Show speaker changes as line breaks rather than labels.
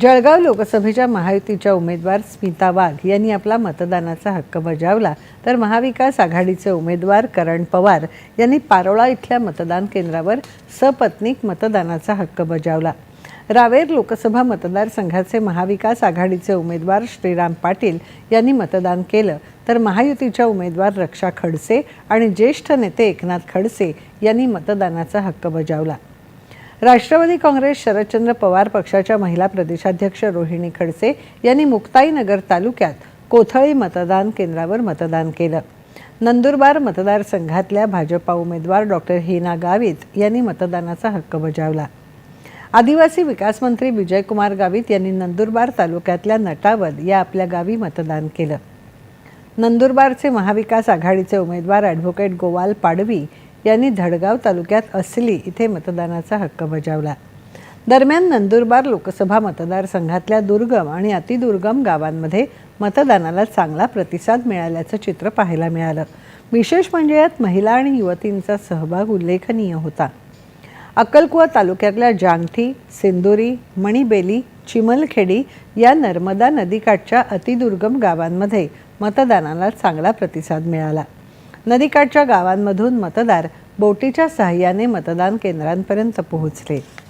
जळगाव लोकसभेच्या महायुतीच्या उमेदवार स्मिता वाघ यांनी आपला मतदानाचा हक्क बजावला. तर महाविकास आघाडीचे उमेदवार करण पवार यांनी पारोळा इथल्या मतदान केंद्रावर सपत्नीक मतदानाचा हक्क बजावला. रावेर लोकसभा मतदारसंघाचे महाविकास आघाडीचे उमेदवार श्रीराम पाटील यांनी मतदान केलं. तर महायुतीच्या उमेदवार रक्षा खडसे आणि ज्येष्ठ नेते एकनाथ खडसे यांनी मतदानाचा हक्क बजावला. राष्ट्रवादी काँग्रेस शरदचंद्र पवार पक्षाच्या महिला प्रदेशाध्यक्ष रोहिणी खडसे यांनी मुक्ताईनगर तालुक्यात कोथळी मतदान केंद्रावर मतदान केलं. नंदुरबार मतदारसंघातल्या भाजपा उमेदवार डॉक्टर हिना गावित यांनी मतदानाचा हक्क बजावला. आदिवासी विकास मंत्री विजयकुमार गावित यांनी नंदुरबार तालुक्यातल्या नटावद या आपल्या गावी मतदान केलं. नंदुरबारचे महाविकास आघाडीचे उमेदवार ॲडव्होकेट गोवाल पाडवी यांनी धडगाव तालुक्यात असली इथे मतदानाचा हक्क बजावला. दरम्यान नंदुरबार लोकसभा मतदारसंघातल्या दुर्गम आणि अतिदुर्गम गावांमध्ये मतदानाला चांगला प्रतिसाद मिळाल्याचं चित्र पाहायला मिळालं. विशेष म्हणजे यात महिला आणि युवतींचा सहभाग उल्लेखनीय होता. अक्कलकुवा तालुक्यातल्या जांगठी सिंदुरी मणिबेली चिमलखेडी या नर्मदा नदीकाठच्या अतिदुर्गम गावांमध्ये मतदानाला चांगला प्रतिसाद मिळाला. नदीकाठच्या गावांमधून मतदार बोटीच्या सहाय्याने मतदान केंद्रांपर्यंत पोहोचले.